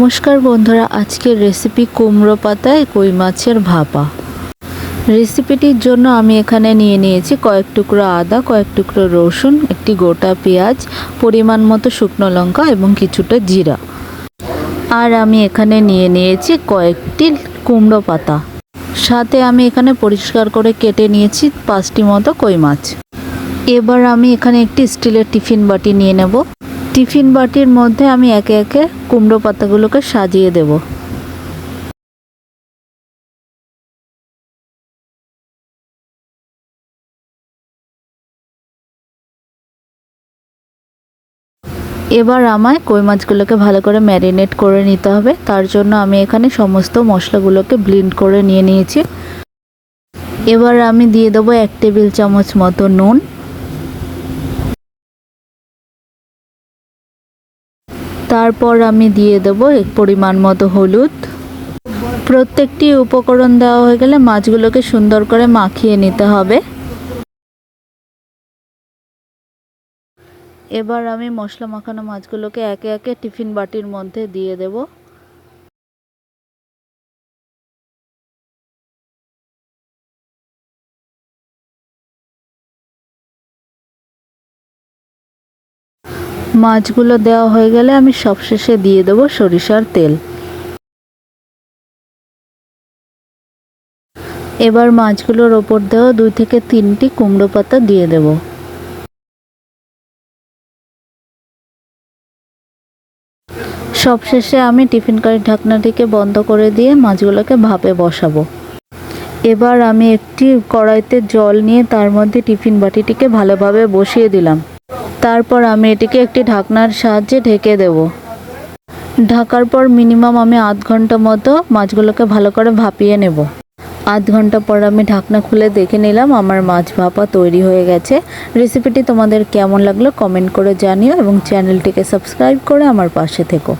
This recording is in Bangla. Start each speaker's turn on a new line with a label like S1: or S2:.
S1: নমস্কার বন্ধুরা, আজকের রেসিপি কুমড়ো পাতায় কই মাছের ভাপা। রেসিপিটির জন্য আমি এখানে নিয়ে নিয়েছি কয়েক টুকরো আদা, কয়েক টুকরো রসুন, একটি গোটা পেঁয়াজ, পরিমাণ মতো শুকনো লঙ্কা এবং কিছুটা জিরা। আর আমি এখানে নিয়ে নিয়েছি কয়েকটি কুমড়ো পাতা। সাথে আমি এখানে পরিষ্কার করে কেটে নিয়েছি পাঁচটি মতো কই মাছ। এবার আমি এখানে একটি স্টিলের টিফিন বাটি নিয়ে নেব। টিফিন বাটির মধ্যে আমি একে একে কুমড়ো পাতাগুলোকে সাজিয়ে দেব। এবার আমায় কই মাছগুলোকে ভালো করে ম্যারিনেট করে নিতে হবে। তার জন্য আমি এখানে সমস্ত মশলাগুলোকে ব্লিন্ড করে নিয়ে নিয়েছি। এবার আমি দিয়ে দেবো এক টেবিল চামচ মতো নুন। তারপর আমি দিয়ে দেবো পরিমাণ মতো হলুদ। প্রত্যেকটি উপকরণ দেওয়া হয়ে গেলে মাছগুলোকে সুন্দর করে মাখিয়ে নিতে হবে। এবার আমি মশলা মাখানো মাছগুলোকে একে একে টিফিন বাটির মধ্যে দিয়ে দেব। মাছগুলো দেওয়া হয়ে গেলে আমি সবশেষে দিয়ে দেবো সরিষার তেল। এবার মাছগুলোর ওপর দেওয়া দুই থেকে তিনটি কুমড়ো পাতা দিয়ে দেব। সবশেষে আমি টিফিন কারির ঢাকনাটিকে বন্ধ করে দিয়ে মাছগুলোকে ভাপে বসাবো। এবার আমি একটি কড়াইতে জল নিয়ে তার মধ্যে টিফিন বাটিটিকে ভালোভাবে বসিয়ে দিলাম। তারপর আমি এটিকে একটি ঢাকনার সাহায্যে ঢেকে দেব। ঢাকার পর মিনিমাম আমি আধ ঘণ্টা মতো মাছগুলোকে ভালো করে ভাপিয়ে নেব। আধ ঘণ্টা পর আমি ঢাকনা খুলে দেখে নিলাম আমার মাছ ভাপা তৈরি হয়ে গেছে। রেসিপিটি তোমাদের কেমন লাগল কমেন্ট করে জানিও এবং চ্যানেলটিকে সাবস্ক্রাইব করে আমার পাশে থেকো।